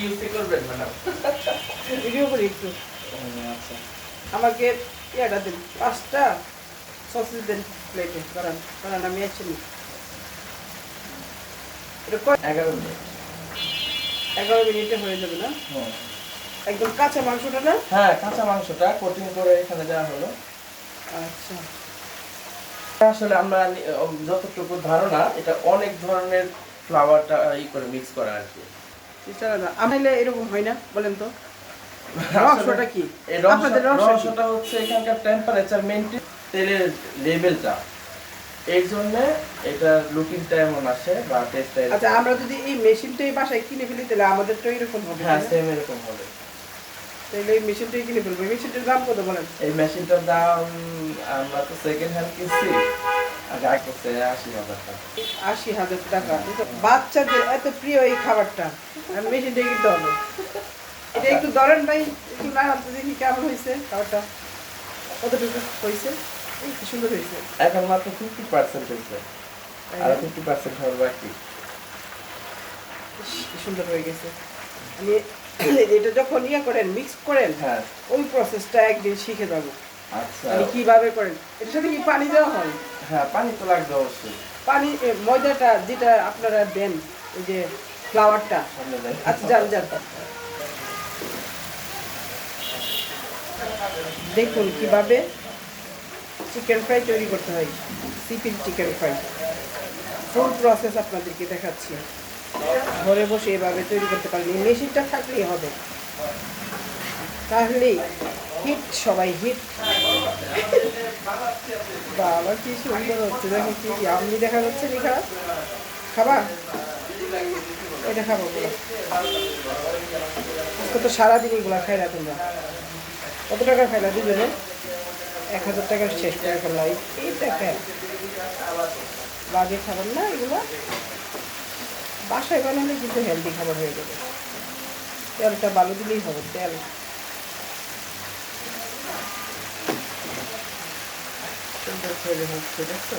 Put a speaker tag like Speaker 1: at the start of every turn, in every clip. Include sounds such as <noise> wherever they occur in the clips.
Speaker 1: Use করবেন madam
Speaker 2: video করি একটু।
Speaker 1: আচ্ছা।
Speaker 2: আমাকে ইয়াটা দিন পাঁচটা সসেজ দেন প্লেটে আমি আছি নি।
Speaker 1: এগারো মিনিট।
Speaker 2: এগারো মিনিটে হয়ে যাবে না? একদম কাঁচা মাংসটা না?
Speaker 1: হ্যাঁ কাঁচা মাংসটা কোটিং করে এখানে দেওয়া হলো।
Speaker 2: আচ্ছা।
Speaker 1: আসলে আমরা যতটুকু ধারণা এটা অনেক ধরনের ফ্লাওয়ারটা ই করে মিক্স করা আর কি।
Speaker 2: এটা না আমাইলে এরকম হয় না বলেন তো। রহস্যটা কি? আপনাদের
Speaker 1: রহস্যটা হচ্ছে এখানকার টেম্পারেচার মেনটেন তেলের লেভেলটা এই জন্য এটা লুকিংটা এমন আসে বা টেস্টটা
Speaker 2: আচ্ছা আমরা যদি এই মেশিনটাই বাসায় কিনে ফেলি তাহলে আমাদের তো এরকম হবে
Speaker 1: হ্যাঁ সেম এরকম হবে।
Speaker 2: তাহলে এই মেশিনটাই কিনে ফেলব। মেশিনটার দাম কত বলেন?
Speaker 1: এই মেশিনটার দাম আমরা তো সেকেন্ড হ্যান্ড কিনছি। আশি হাজার টাকা।
Speaker 2: বাচ্চাদের এত প্রিয় এই খাবারটা। কিনতে হবে এটা একটু ধরেন ভাই একটু দেখি কেমন হয়েছে খাবারটা। কতটুকু হয়েছে? সুন্দর হয়েছে।
Speaker 1: এখন মাত্র ফিফটি পার্সেন্ট হয়েছে। আর ফিফটি পার্সেন্ট হবে বাকি।
Speaker 2: সুন্দর হয়ে গেছে। আমি <coughs> এটা যখন ইয়ে করেন মিক্স করেন
Speaker 1: হ্যাঁ।
Speaker 2: ওই প্রসেসটা একদিন শিখে যাব।
Speaker 1: আচ্ছা।
Speaker 2: মানে কীভাবে করেন? এটার সাথে কি পানি দেওয়া হয়?
Speaker 1: হ্যাঁ পানি তো লাগবে অবশ্যই।
Speaker 2: পানি ময়দাটা যেটা আপনারা দেন ওই যে ফ্লাওয়ারটা। আচ্ছা যান যান। দেখুন কীভাবে চিকেন ফ্রাই তৈরি করতে হয়। সিপির চিকেন ফ্রাই। ফুল প্রসেস আপনাদেরকে দেখাচ্ছি। ঘরে বসে এভাবে তৈরি করতে পারেন। মেশিনটা থাকলেই হবে। তাহলেই হিট সবাই হিট বাবা কি সুন্দর হচ্ছে? দেখো কি আপনি দেখা যাচ্ছে রেখা খাবা? এটা খাব আজকে তো সারাদিন এগুলো খাই না তোমরা। কত টাকা খাইলা দুজনে? এক হাজার টাকা শেষ করে ফেললা। এই- এইটা কেন? বাজে খাবার না এগুলো? বাসায় বানালে কিন্তু হেলদি খাবার হয়ে যাবে। তেলটা ভালো দিলেই হবে, তেল। সুন্দর তৈরি হচ্ছে দেখছ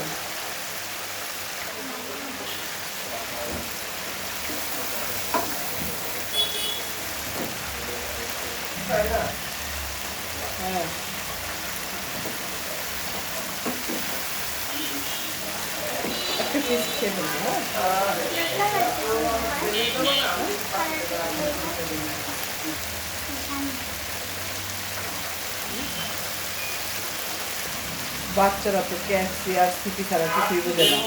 Speaker 2: হ্যাঁ একটা পিস খেয়ে ফেলব হ্যাঁ বাচ্চারা তো ক্যাপসি আর সিপি ছাড়া কিছুই বোঝে না।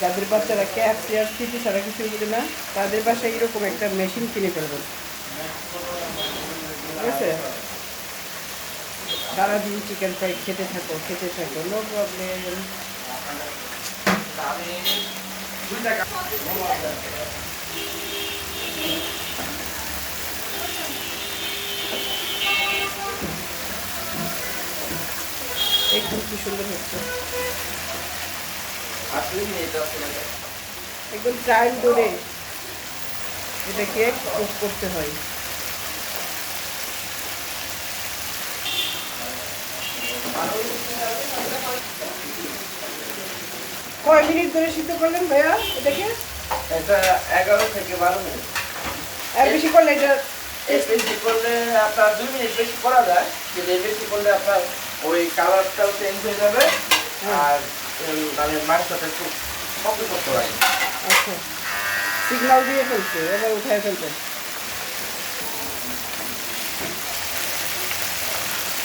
Speaker 2: যাদের বাচ্চারা ক্যাপসি আর সিপি ছাড়া কিছুই বোঝে না, তাদের বাসায় এরকম একটা মেশিন কিনে ফেলবেন। ঠিক আছে? সারাদিন চিকেন ফ্রাই খেতে থাকো খেতে থাকো নো প্রবলেম কি সুন্দর হচ্ছে। একদম টাইম ধরে এটাকে কুক করতে হয়। কয় মিনিট ধরে সিদ্ধ করলেন ভাইয়া এটাকে?
Speaker 1: এটা এগারো থেকে বারো মিনিট।
Speaker 2: আর বেশি করলে এটা
Speaker 1: বেশি করলে আপনার দুই মিনিট বেশি করা যায় কিন্তু বেশি করলে আপনার ওই কালারটাও চেঞ্জ হয়ে যাবে আর উম, মানে মাংসটা একটু শক্ত করতে পারে
Speaker 2: আচ্ছা। সিগনাল দিয়ে ফেলছে এবার উঠায় ফেলতে